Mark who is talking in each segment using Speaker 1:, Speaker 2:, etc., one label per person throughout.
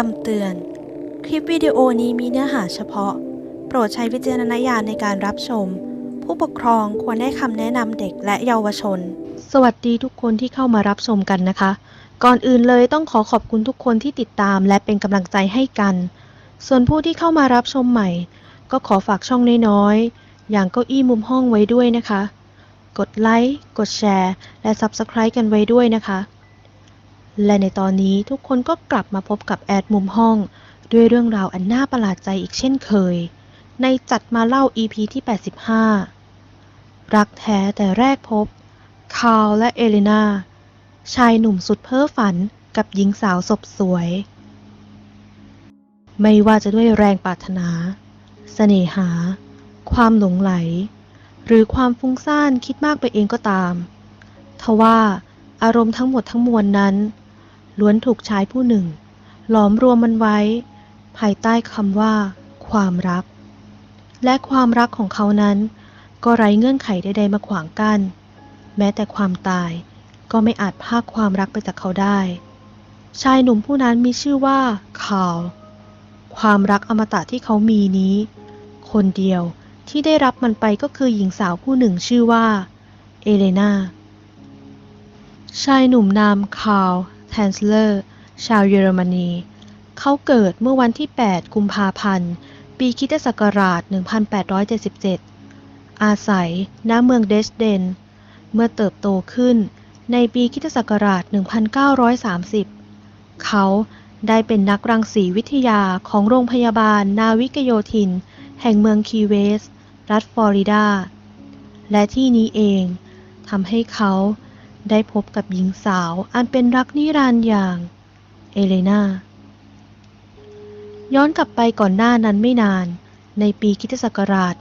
Speaker 1: คำเตือน คลิปวิดีโอนี้มีเนื้อหาเฉพาะ โปรดใช้วิจารณญาณในการรับชม ผู้ปกครองควรให้คำแนะนำเด็กและเยาวชน
Speaker 2: สวัสดีทุกคนที่เข้ามารับชมกันนะคะ ก่อนอื่นเลยต้องขอขอบคุณทุกคนที่ติดตามและเป็นกำลังใจให้กัน ส่วนผู้ที่เข้ามารับชมใหม่ ก็ขอฝากช่องน้อยๆ อย่างเก้าอี้มุมห้องไว้ด้วยนะคะ กดไลค์ กดแชร์ และ Subscribe กันไว้ด้วยนะคะ และในตอนนี้ทุกคนก็กลับมาพบกับแอดมุมห้อง ด้วยเรื่องราวอันน่าประหลาดใจอีกเช่นเคย ในจัดมาเล่า EP ที่ 85 รักแท้แต่แรกพบ คาร์ลและเอเลนาชายหนุ่มสุดเพ้อฝันกับหญิงสาวศพสวย ไม่ว่าจะด้วยแรงปรารถนาเสน่หา ความหลงไหล หรือความฟุ้งซ่านคิดมากไปเองก็ตาม ทว่าอารมณ์ทั้งหมดทั้งมวลนั้น ล้วนถูกชายผู้หนึ่ง หลอมรวมมันไว้ ภายใต้คำว่า ความรัก และความรักของเขานั้น ก็ไร้เงื่อนไขใดๆมาขวางกั้นแม้แต่ความตายก็ไม่อาจพากความรักไปจากเขาได้ ชายหนุ่มผู้นั้นมีชื่อว่าคาร์ลความรักอมตะที่เขามีนี้ คนเดียวที่ได้รับมันไปก็คือหญิงสาวผู้หนึ่งชื่อว่า เอเลนา ชายหนุ่มนามคาร์ล แทนสเลอร์ ชาวเยอรมนี เขาเกิดเมื่อวันที่ 8 กุมภาพันธ์ ปีคิตศักราช 1877 อาศัยณเมืองเดชเดน เมื่อเติบโตขึ้นในปีคิตศักราช 1930 เขาได้เป็นนักรังสีวิทยาของโรงพยาบาลนาวิกโยธิน แห่งเมืองคีเวส รัฐฟลอริดา และที่นี้เองทำให้เขา ได้พบกับหญิงสาวอันเป็นรักนิรันดร์อย่าง เอเลนา ย้อนกลับไปก่อนหน้านั้นไม่นาน ในปีคริสตศักราช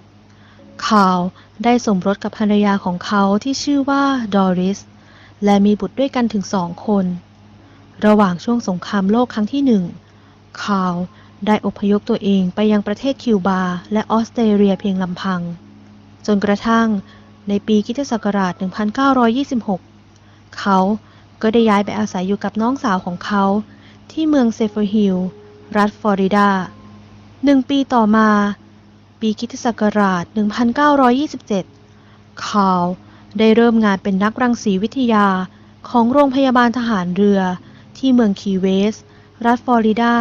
Speaker 2: 1920คาร์ลได้สมรสกับภรรยาของเขาที่ชื่อว่าดอริส และมีบุตรด้วยกันถึงสองคน ระหว่างช่วงสงครามโลกครั้งที่หนึ่งคาร์ลได้อพยพตัวเองไปยังประเทศคิวบาและออสเตรเลียเพียงลำพัง จนกระทั่ง ในปีคริสตศักราช 1926 เขาก็ได้ย้ายไปอาศัยอยู่กับน้องสาวของเขา ที่เมืองเซฟเฟอร์ฮิลล์รัฐฟลอริดาหนึ่งปีต่อมา ปีคริสตศักราช 1927คาได้เริ่มงานเป็นนักรังสีวิทยาของโรงพยาบาลทหารเรือที่เมืองคีเวส รัฐฟลอริดา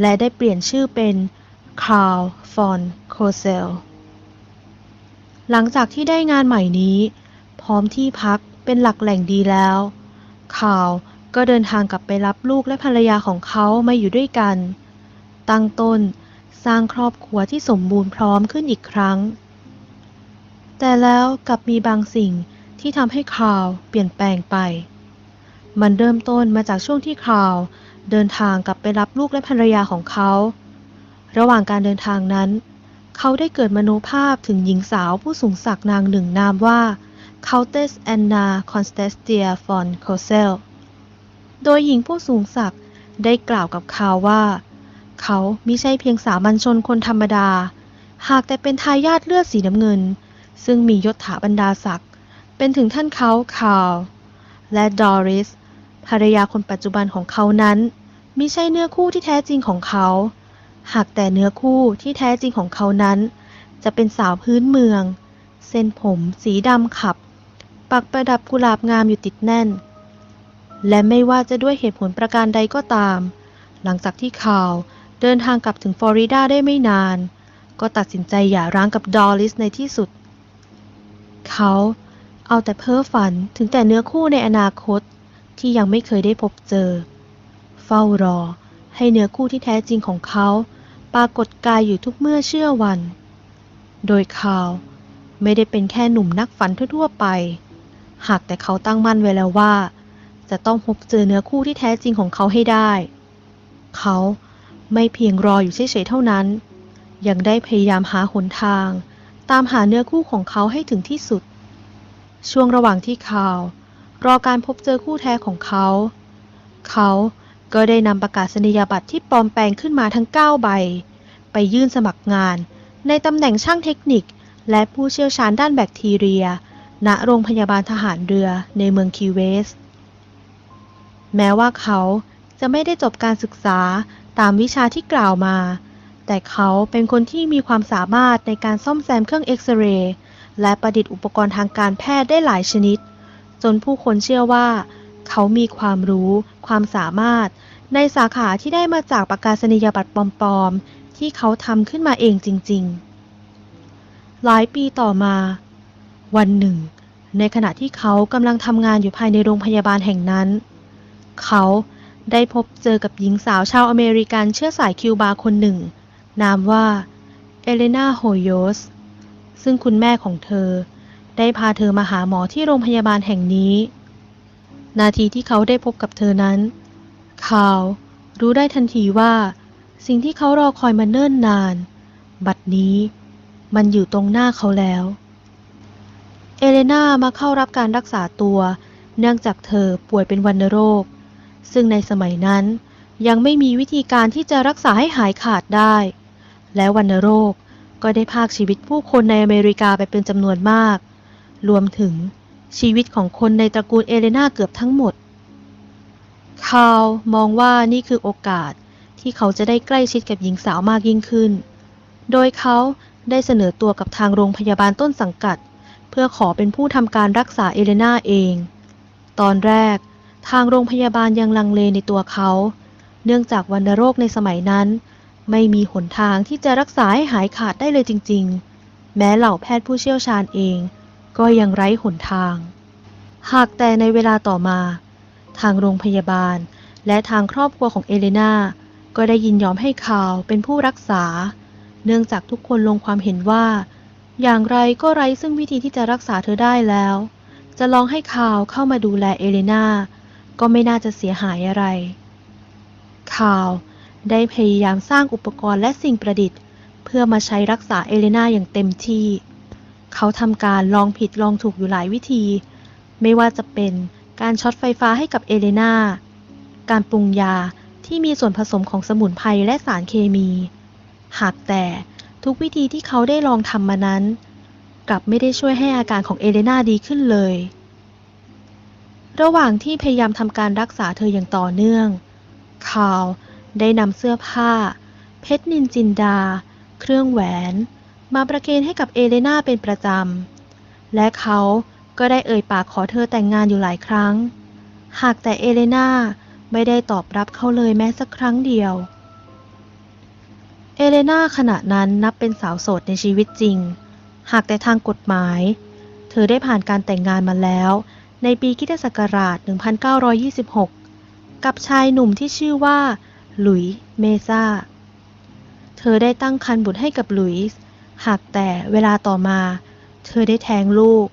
Speaker 2: และได้เปลี่ยนชื่อเป็นคาร์ลฟอนโคเซล หลังจากที่ได้งานใหม่นี้ พร้อมที่พักเป็นหลักแหล่งดีแล้วคาร์ลก็เดินทางกลับไปรับลูกและภรรยาของเขามาอยู่ด้วยกัน ตั้งต้นสร้างครอบครัวที่สมบูรณ์พร้อมขึ้นอีกครั้ง แต่แล้วกลับมีบางสิ่งที่ทำให้คาร์ลเปลี่ยนแปลงไป มันเริ่มต้นมาจากช่วงที่คาร์ลเดินทางกลับไปรับลูกและภรรยาของเขา ระหว่างการเดินทางนั้นเเขาได้เกิดมโนภาพถึงหญิงสาวผู้สูงศักดิ์นางหนึ่งนามว่า Countess Anna Constantia von Cosel โดยหญิงผู้สูงศักดิ์ได้กล่าวกับเขาว่า เขามิใช่เพียงสามัญชนคนธรรมดา หากแต่เป็นทายาทเลือดสีน้ำเงิน ซึ่งมียศถาบรรดาศักดิ์เป็นถึงท่านเขาคาร์ลและดอริสภรรยาคนปัจจุบันของเขานั้นมิใช่เนื้อคู่ที่แท้จริงของเขา หากแต่เนื้อคู่ที่แท้จริงของเขานั้น จะเป็นสาวพื้นเมือง เส้นผมสีดำขับ ปักประดับกุหลาบงามอยู่ติดแน่น และไม่ว่าจะด้วยเหตุผลประการใดก็ตาม หลังจากที่คาร์ลเดินทางกลับถึงฟลอริดาได้ไม่นาน ก็ตัดสินใจหย่าร้างกับดอริสในที่สุด เขาเอาแต่เพ้อฝันถึงแต่เนื้อคู่ในอนาคตที่ยังไม่เคยได้พบเจอ เฝ้ารอ ให้เนื้อคู่ที่แท้จริงของเขา ปรากฏกายอยู่ทุกเมื่อเชื่อวัน โดยคาไม่ได้เป็นแค่หนุ่มนักฝันทั่วๆไป หากแต่เขาตั้งมั่นไว้แล้วว่า จะต้องพบเจอเนื้อคู่ที่แท้จริงของเขาให้ได้ เขาไม่เพียงรออยู่เฉยๆเท่านั้น ยังได้พยายามหาหนทาง ตามหาเนื้อคู่ของเขาให้ถึงที่สุด ช่วงระหว่างที่คารอการพบเจอคู่แท้ของเขา เขา ก็ได้นำประกาศนียบัตรที่ปลอมแปลงขึ้นมาทั้ง 9 ใบ ไปยื่นสมัครงาน ในตำแหน่งช่างเทคนิค และผู้เชี่ยวชาญด้านแบคทีเรีย ณ โรงพยาบาลทหารเรือในเมืองคีเวส แม้ว่าเขาจะไม่ได้จบการศึกษาตามวิชาที่กล่าวมา แต่เขาเป็นคนที่มีความสามารถในการซ่อมแซมเครื่องเอ็กซเรย์และประดิษฐ์อุปกรณ์ทางการแพทย์ได้หลายชนิด จนผู้คนเชื่อว่า เขามีความรู้ ความสามารถ ในสาขาที่ได้มาจากประกาศนียบัตรปลอมๆ ที่เขาทำขึ้นมาเองจริง ๆ หลายปีต่อมา วันหนึ่ง ในขณะที่เขากำลังทำงานอยู่ภายในโรงพยาบาลแห่งนั้น เขาได้พบเจอกับหญิงสาวชาวอเมริกันเชื้อสายคิวบาคนหนึ่ง นามว่า เอเลนาโฮโยส ซึ่งคุณแม่ของเธอ ได้พาเธอมาหาหมอที่โรงพยาบาลแห่งนี้ นาทีที่เขาได้พบกับเธอนั้นคาว รู้ได้ทันทีว่า สิ่งที่เขารอคอยมาเนิ่นนาน บัดนี้ มันอยู่ตรงหน้าเขาแล้ว เอเลนามาเข้ารับการรักษาตัว เนื่องจากเธอป่วยเป็นวัณโรค ซึ่งในสมัยนั้นยังไม่มีวิธีการที่จะรักษาให้หายขาดได้ และวัณโรคก็ได้พากชีวิตผู้คนในอเมริกาไปเป็นจำนวนมาก รวมถึง ชีวิตของคนในตระกูลเอเลนาเกือบทั้งหมด คาร์ลมองว่านี่คือโอกาสที่เขาจะได้ใกล้ชิดกับหญิงสาวมากยิ่งขึ้น โดยเขาได้เสนอตัวกับทางโรงพยาบาลต้นสังกัด เพื่อขอเป็นผู้ทำการรักษาเอเลนาเอง ตอนแรก ทางโรงพยาบาลยังลังเลในตัวเขา เนื่องจากวัณโรคในสมัยนั้น ไม่มีหนทางที่จะรักษาให้หายขาดได้เลยจริง ๆ แม้เหล่าแพทย์ผู้เชี่ยวชาญเอง ก็ยังไร้หนทาง หากแต่ในเวลาต่อมา ทางโรงพยาบาลและทางครอบครัวของเอเลนาก็ได้ยินยอมให้คาร์ลเป็นผู้รักษา เนื่องจากทุกคนลงความเห็นว่า อย่างไรก็ไร้ซึ่งวิธีที่จะรักษาเธอได้แล้ว จะลองให้คาร์ลเข้ามาดูแลเอเลนาก็ไม่น่าจะเสียหายอะไรคาร์ลได้พยายามสร้างอุปกรณ์และสิ่งประดิษฐ์ เพื่อมาใช้รักษาเอเลนาอย่างเต็มที่ เขาทำการลองผิดลองถูกอยู่หลายวิธี ไม่ว่าจะเป็นการช็อตไฟฟ้าให้กับเอเลนา การปรุงยาที่มีส่วนผสมของสมุนไพรและสารเคมี หากแต่ทุกวิธีที่เขาได้ลองทำมานั้น กลับไม่ได้ช่วยให้อาการของเอเลนาดีขึ้นเลย ระหว่างที่พยายามทำการรักษาเธออย่างต่อเนื่องคาร์ลได้นำเสื้อผ้า เพชรนินจินดา เครื่องแหวน มาประเคนให้กับเอเลนาเป็นประจำ และเขาก็ได้เอ่ยปากขอเธอแต่งงานอยู่หลายครั้ง หากแต่เอเลนาไม่ได้ตอบรับเขาเลยแม้สักครั้งเดียว เอเลนาขณะนั้นนับเป็นสาวโสดในชีวิตจริง หากแต่ทางกฎหมาย เธอได้ผ่านการแต่งงานมาแล้ว ในปีคริสตศักราช 1926 กับชายหนุ่มที่ชื่อว่า หลุยส์เมซาเธอได้ตั้งครรภ์บุตรให้กับหลุยส์ หากแต่เวลาต่อมา เธอได้แท้งลูก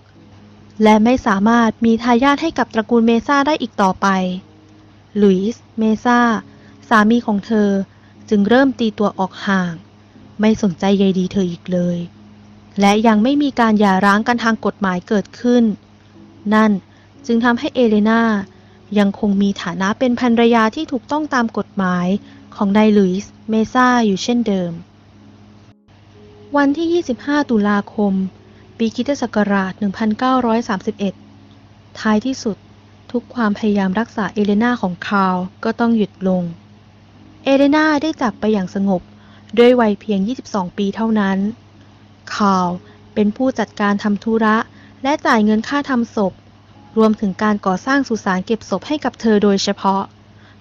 Speaker 2: และไม่สามารถมีทายาทให้กับตระกูลเมซาได้อีกต่อไป หลุยส์ เมซาสามีของเธอจึงเริ่มตีตัวออกห่าง ไม่สนใจใยดีเธออีกเลย และยังไม่มีการหย่าร้างกันทางกฎหมายเกิดขึ้น นั่นจึงทำให้เอเลนายังคงมีฐานะเป็นภรรยาที่ถูกต้องตามกฎหมายของนายลุยส์ เมซาอยู่เช่นเดิม วันที่ 25 ตุลาคม ปีคริสตศักราช 1931 ท้ายที่สุดทุกความพยายามรักษาเอเลนาของคาร์ลก็ต้องหยุดลง เอเลนาได้จากไปอย่างสงบด้วยวัยเพียง 22 ปีเท่านั้น คาร์ลเป็นผู้จัดการทำธุระและจ่ายเงินค่าทำศพ รวมถึงการก่อสร้างสุสานเก็บศพให้กับเธอโดยเฉพาะ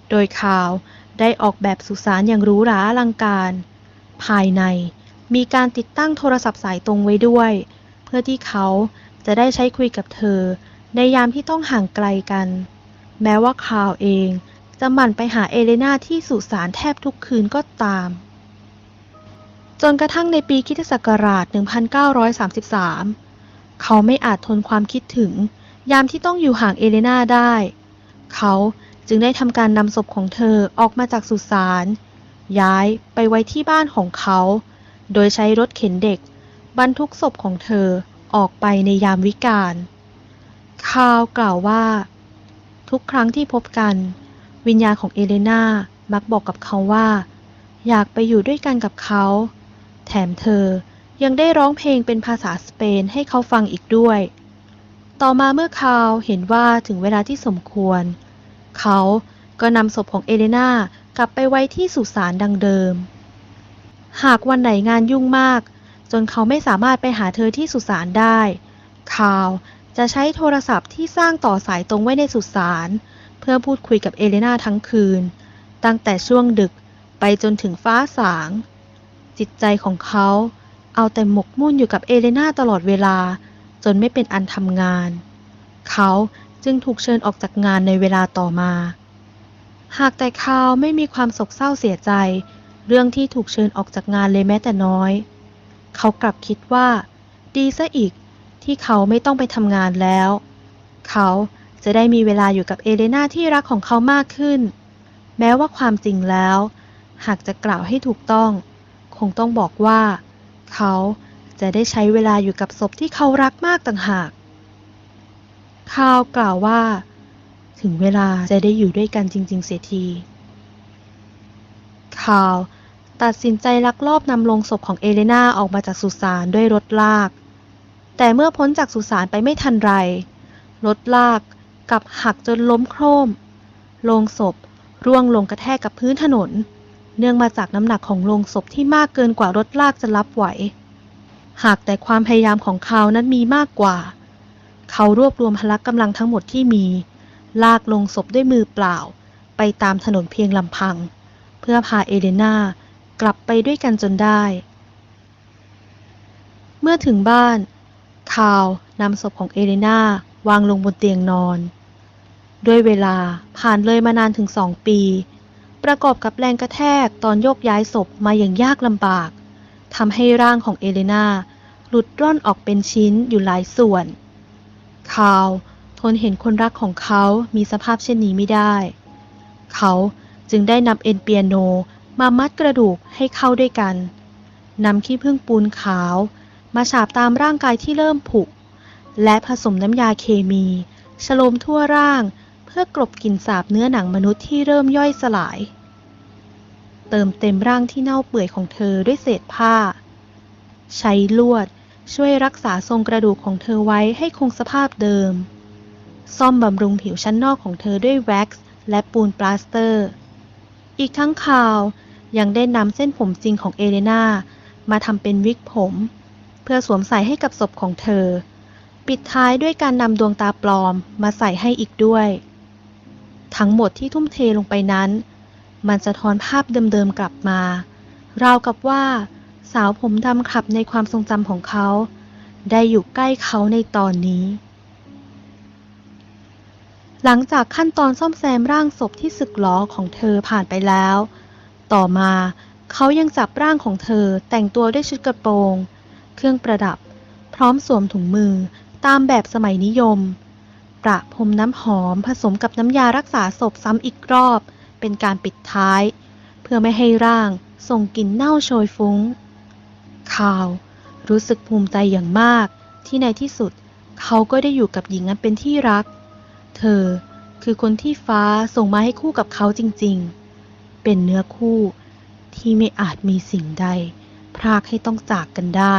Speaker 2: โดยคาร์ลได้ออกแบบสุสานอย่างหรูหราอลังการ ภายใน มีการติดตั้งโทรศัพท์สายตรงไว้ด้วย เพื่อที่เขาจะได้ใช้คุยกับเธอ ในยามที่ต้องห่างไกลกัน แม้ว่าคาร์ลเองจะหมั่นไปหาเอเลนาที่สุสานแทบทุกคืนก็ตาม จนกระทั่งในปีคริสตศักราช 1933 เขาไม่อาจทนความคิดถึง ยามที่ต้องอยู่ห่างเอเลนาได้ เขาจึงได้ทำการนำศพของเธอออกมาจากสุสาน ย้ายไปไว้ที่บ้านของเขา โดยใช้รถเข็นเด็ก บรรทุกศพของเธอออกไปในยามวิกาลคาร์ลกล่าวว่า ทุกครั้งที่พบกัน วิญญาณของเอเลนามักบอกกับเขาว่า อยากไปอยู่ด้วยกันกับเขา แถมเธอยังได้ร้องเพลงเป็นภาษาสเปนให้เขาฟังอีกด้วย ต่อมาเมื่อคาร์ลเห็นว่าถึงเวลาที่สมควร เขาก็นำศพของเอเลนากลับไปไว้ที่สุสานดังเดิม หากวันไหนงานยุ่งมาก จนเขาไม่สามารถไปหาเธอที่สุสานได้คาวจะใช้โทรศัพท์ที่สร้างต่อสายตรงไว้ในสุสาน เพื่อพูดคุยกับเอเลนาทั้งคืน ตั้งแต่ช่วงดึกไปจนถึงฟ้าสาง จิตใจของเขาเอาแต่หมกมุ่นอยู่กับเอเลนาตลอดเวลา จนไม่เป็นอันทำงาน เขาจึงถูกเชิญออกจากงานในเวลาต่อมา หากแต่คาวไม่มีความโศกเศร้าเสียใจ เรื่องที่ถูกเชิญออกจากงานเลยแม้แต่น้อย เขากลับคิดว่า ดีซะอีกที่เขาไม่ต้องไปทำงานแล้ว เขาจะได้มีเวลาอยู่กับเอเลนาที่รักของเขามากขึ้น แม้ว่าความจริงแล้ว หากจะกล่าวให้ถูกต้อง คงต้องบอกว่า เขาจะได้ใช้เวลาอยู่กับศพที่เขารักมากต่างหากคาวกล่าวว่า ถึงเวลาจะได้อยู่ด้วยกันจริง ๆ เสียทีคาว ตัดสินใจลักลอบนำลงศพของเอเลนาออกมาจากสุสานด้วยรถลาก แต่เมื่อพ้นจากสุสานไปไม่ทันไร รถลากกลับหักจนล้มโครมโลงศพร่วงลงกระแทกกับพื้นถนน เนื่องมาจากน้ำหนักของโลงศพที่มากเกินกว่ารถลากจะรับไหว หากแต่ความพยายามของเขานั้นมีมากกว่า เขารวบรวมพละกำลังทั้งหมดที่มี ลากลงศพด้วยมือเปล่า ไปตามถนนเพียงลำพัง เพื่อพาเอเลนา กลับไปด้วยกันจนได้ เมื่อถึงบ้านคาวนำศพของเอเลนาวางลงบนเตียงนอน ด้วยเวลาผ่านเลยมานานถึงสองปี ประกอบกับแรงกระแทกตอนโยกย้ายศพมาอย่างยากลำบากทำให้ร่างของเอเลนาหลุดร่อนออกเป็นชิ้นอยู่หลายส่วนคาวทนเห็นคนรักของเขามีสภาพเช่นนี้ไม่ได้ เขาจึงได้นำเอ็นเปียโน มามัดกระดูกให้เข้าด้วยกันนำขี้ผึ้งปูนขาว มาฉาบตามร่างกายที่เริ่มผุ และผสมน้ำยาเคมีฉโลมทั่วร่าง เพื่อกลบกลิ่นสาบเนื้อหนังมนุษย์ที่เริ่มย่อยสลาย เติมเต็มร่างที่เน่าเปื่อยของเธอด้วยเศษผ้า ใช้ลวดช่วยรักษาทรงกระดูกของเธอไว้ให้คงสภาพเดิม ซ่อมบำรุงผิวชั้นนอกของเธอด้วยแว็กซ์และปูนปลาสเตอร์ อีกทั้งข่าว ยังได้นำเส้นผมจริงของเอเลนามาทำเป็นวิกผม เพื่อสวมใส่ให้กับศพของเธอ ปิดท้ายด้วยการนำดวงตาปลอมมาใส่ให้อีกด้วย ทั้งหมดที่ทุ่มเทลงไปนั้น มันสะท้อนภาพเดิมๆกลับมา ราวกับว่าสาวผมดำขับในความทรงจำของเขา ได้อยู่ใกล้เขาในตอนนี้ หลังจากขั้นตอนซ่อมแซมร่างศพที่สึกหรอของเธอผ่านไปแล้ว ต่อมาเขายังจับร่างของเธอแต่งตัวด้วยชุดกระโปรง เครื่องประดับ พร้อมสวมถุงมือตามแบบสมัยนิยม ประพรมน้ำหอมผสมกับน้ำยารักษาศพซ้ำอีกรอบ เป็นการปิดท้าย เพื่อไม่ให้ร่างส่งกลิ่นเน่าโชยฟุ้งข่าวรู้สึกภูมิใจอย่างมาก ที่ในที่สุดเขาก็ได้อยู่กับหญิงอันเป็นที่รัก เธอคือคนที่ฟ้าส่งมาให้คู่กับเขาจริง ๆ เป็นเนื้อคู่ที่ไม่อาจมีสิ่งใด พรากให้ต้องจากกันได้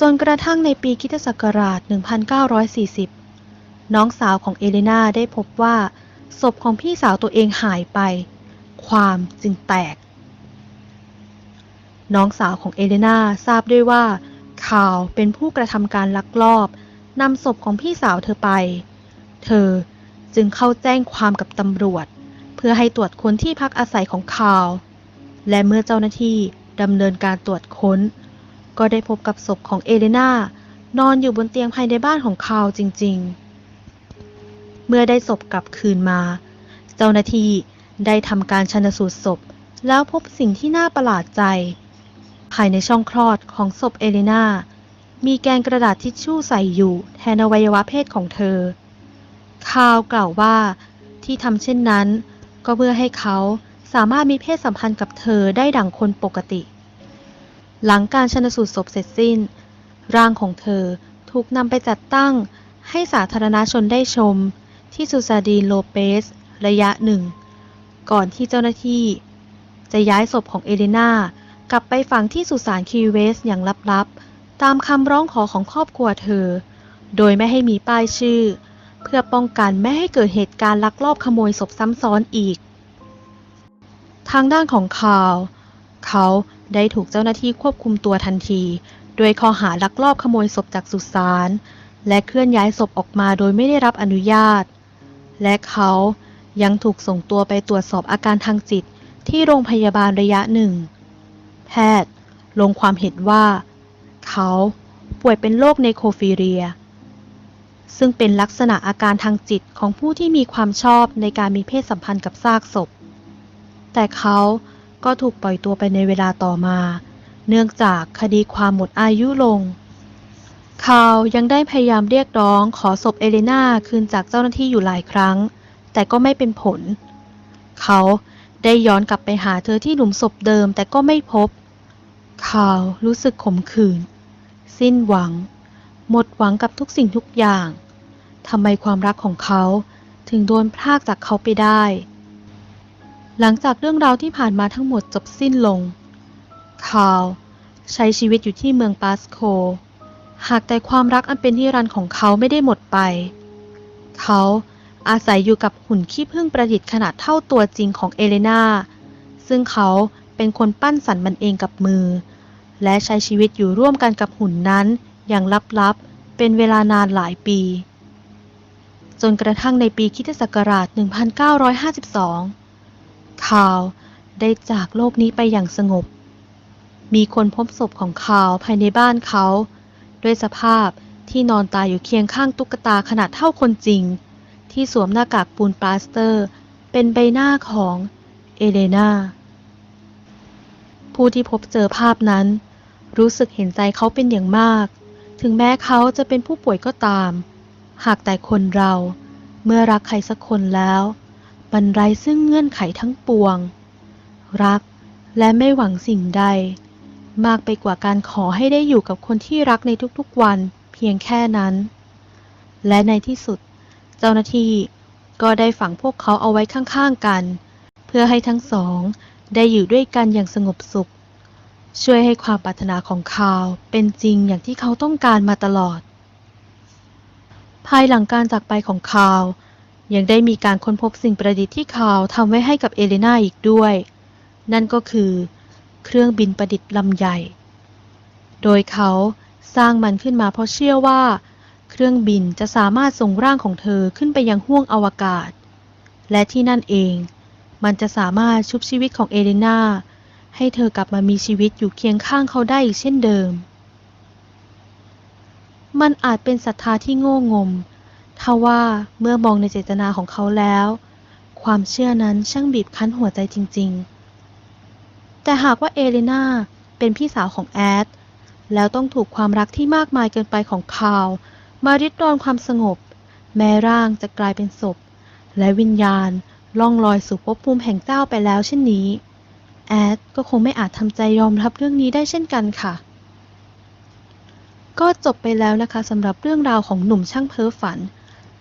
Speaker 2: จนกระทั่งในปีคริสตศักราช 1940 น้องสาวของเอเลนาได้พบว่า ศพของพี่สาวตัวเองหายไป ความจึงแตก น้องสาวของเอเลนาทราบด้วยว่าข่าวเป็นผู้กระทำการลักลอบนำศพของพี่สาวเธอไป เธอจึงเข้าแจ้งความกับตำรวจ เพื่อให้ตรวจค้นที่พักอาศัยของข่าว และเมื่อเจ้าหน้าที่ดำเนินการตรวจค้น ก็ได้พบกับศพของเอเลนานอนอยู่บนเตียงภายในบ้านของข่าวจริง ๆ เมื่อได้ศพกลับคืนมา เจ้าหน้าที่ได้ทำการชันสูตรศพ แล้วพบสิ่งที่น่าประหลาดใจ ภายในช่องคลอดของศพเอเลนามีแกนกระดาษทิชชู่ใส่อยู่แทนอวัยวะเพศของเธอคาวกล่าวว่าที่ทำเช่นนั้น ก็เพื่อให้เขาสามารถมีเพศสัมพันธ์กับเธอได้ดั่งคนปกติ หลังการชนสูตรศพเสร็จสิ้น ร่างของเธอถูกนำไปจัดตั้งให้สาธารณชนได้ชม ที่สุซาดีนโลเปส ระยะหนึ่ง ก่อนที่เจ้าหน้าที่ จะย้ายศพของเอเลนากลับไปฝังที่สุสานคีเวสอย่างลับๆ ตามคำร้องขอของครอบครัวเธอ โดยไม่ให้มีป้ายชื่อ เพื่อป้องกันไม่ให้เกิดเหตุการณ์ลักลอบขโมยศพซ้ำซ้อนอีก ทางด้านของคาร์ลเขาได้ถูกเจ้าหน้าที่ควบคุมตัวทันที โดยข้อหาลักลอบขโมยศพจากสุสานและเคลื่อนย้ายศพออกมาโดยไม่ได้รับอนุญาต และเขายังถูกส่งตัวไปตรวจสอบอาการทางจิตที่โรงพยาบาลระยะหนึ่ง แพทย์ลงความเห็นว่า เขาป่วยเป็นโรคไนโคฟีเรีย ซึ่งเป็นลักษณะอาการทางจิตของผู้ที่มีความชอบในการมีเพศสัมพันธ์กับซากศพ แต่เขาก็ถูกปล่อยตัวไปในเวลาต่อมา เนื่องจากคดีความหมดอายุลงคายังได้พยายามเรียกร้องขอศพเอเลนาคืนจากเจ้าหน้าที่อยู่หลายครั้ง แต่ก็ไม่เป็นผล เขาได้ย้อนกลับไปหาเธอที่หลุมศพเดิมแต่ก็ไม่พบคารู้สึกขมขื่น สิ้นหวัง หมดหวังกับทุกสิ่งทุกอย่างทำไมความรักของเขาถึงโดนพรากจากเขาไปได้ หลังจากเรื่องราวที่ผ่านมาทั้งหมดจบสิ้นลงคาร์ลใช้ชีวิตอยู่ที่เมืองปาสโค หากแต่ความรักอันเป็นที่รันของเขาไม่ได้หมดไป เขาอาศัยอยู่กับหุ่นขี้ผึ้งประดิษฐ์ขนาดเท่าตัวจริงของเอเลนา ซึ่งเขาเป็นคนปั้นสรรมันเองกับมือ และใช้ชีวิตอยู่ร่วมกันกับหุ่นนั้น อย่างลับๆ เป็นเวลานานหลายปี จนกระทั่งในปีคริสตศักราช 1952คาร์ลได้จากโลกนี้ไปอย่างสงบ มีคนพบศพของคาร์ลภายในบ้านเขา ด้วยสภาพที่นอนตายอยู่เคียงข้างตุ๊กตาขนาดเท่าคนจริง ที่สวมหน้ากากปูนปลาสเตอร์ เป็นใบหน้าของเอเลนาผู้ที่พบเจอภาพนั้น รู้สึกเห็นใจเขาเป็นอย่างมาก ถึงแม้เขาจะเป็นผู้ป่วยก็ตาม หากแต่คนเราเมื่อรักใครสักคนแล้วมันไรซึ่งเงื่อนไขทั้งปวง รักและไม่หวังสิ่งใด มากไปกว่าการขอให้ได้อยู่กับคนที่รักในทุกๆวันเพียงแค่นั้น และในที่สุดเจ้าหน้าที่ก็ได้ฝังพวกเขาเอาไว้ข้างๆกัน เพื่อให้ทั้งสองได้อยู่ด้วยกันอย่างสงบสุข ช่วยให้ความปรารถนาของคาเป็นจริงอย่างที่เขาต้องการมาตลอด ภายหลังการจากไปของคายังได้มีการค้นพบสิ่งประดิษฐ์ที่คาทำไว้ให้กับเอเลนาอีกด้วย นั่นก็คือเครื่องบินประดิษฐ์ลำใหญ่ โดยเขาสร้างมันขึ้นมาเพราะเชื่อว่า เครื่องบินจะสามารถส่งร่างของเธอขึ้นไปยังห้วงอวกาศ และที่นั่นเอง มันจะสามารถชุบชีวิตของเอเลนา ให้เธอกลับมามีชีวิตอยู่เคียงข้างเขาได้อีกเช่นเดิม มันอาจเป็นศรัทธาที่โง่งมทว่าเมื่อมองในเจตนาของเขาแล้ว ความเชื่อนั้นช่างบีบคั้นหัวใจจริง ๆ แต่หากว่าเอเลนาเป็นพี่สาวของแอด แล้วต้องถูกความรักที่มากมายเกินไปของคาร์ลมาริดรอนความสงบ แม้ร่างจะกลายเป็นศพ และวิญญาณล่องลอยสู่ภพภูมิแห่งเจ้าไปแล้วเช่นนี้ แอดก็คงไม่อาจทำใจยอมรับเรื่องนี้ได้เช่นกันค่ะ ก็จบไปแล้วนะคะสำหรับเรื่องราวของหนุ่มช่างเพ้อฝัน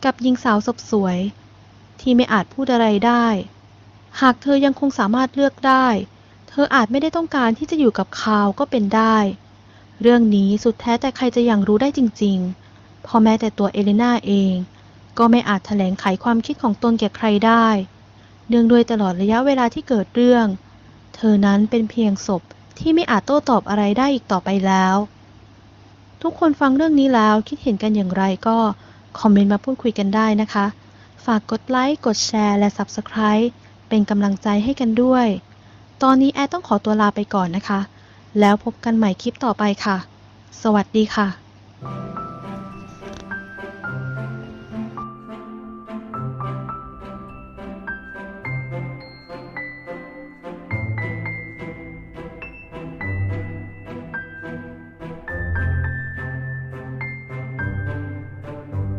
Speaker 2: กับหญิงสาวสบสวย ที่ไม่อาจพูดอะไรได้ หากเธอยังคงสามารถเลือกได้ เธออาจไม่ได้ต้องการที่จะอยู่กับคาวก็เป็นได้ เรื่องนี้สุดแท้แต่ใครจะยังรู้ได้จริงๆเพอแม้แต่ตัวเอเลนาเอง ก็ไม่อาจแถลงไขความคิดของตนแก่ใครได้ เนื่องด้วยตลอดระยะเวลาที่เกิดเรื่อง เธอนั้นเป็นเพียงศพที่ไม่อาจโต้ตอบอะไรได้อีกต่อไปแล้ว ทุกคนฟังเรื่องนี้แล้วคิดเห็นกันอย่างไรก็ คอมเมนต์มาพูดคุยกันได้นะคะ ฝากกดไลค์ กดแชร์ และ Subscribe เป็นกำลังใจให้กันด้วย ตอนนี้แอดต้องขอตัวลาไปก่อนนะคะ แล้วพบกันใหม่คลิปต่อไปค่ะ สวัสดีค่ะ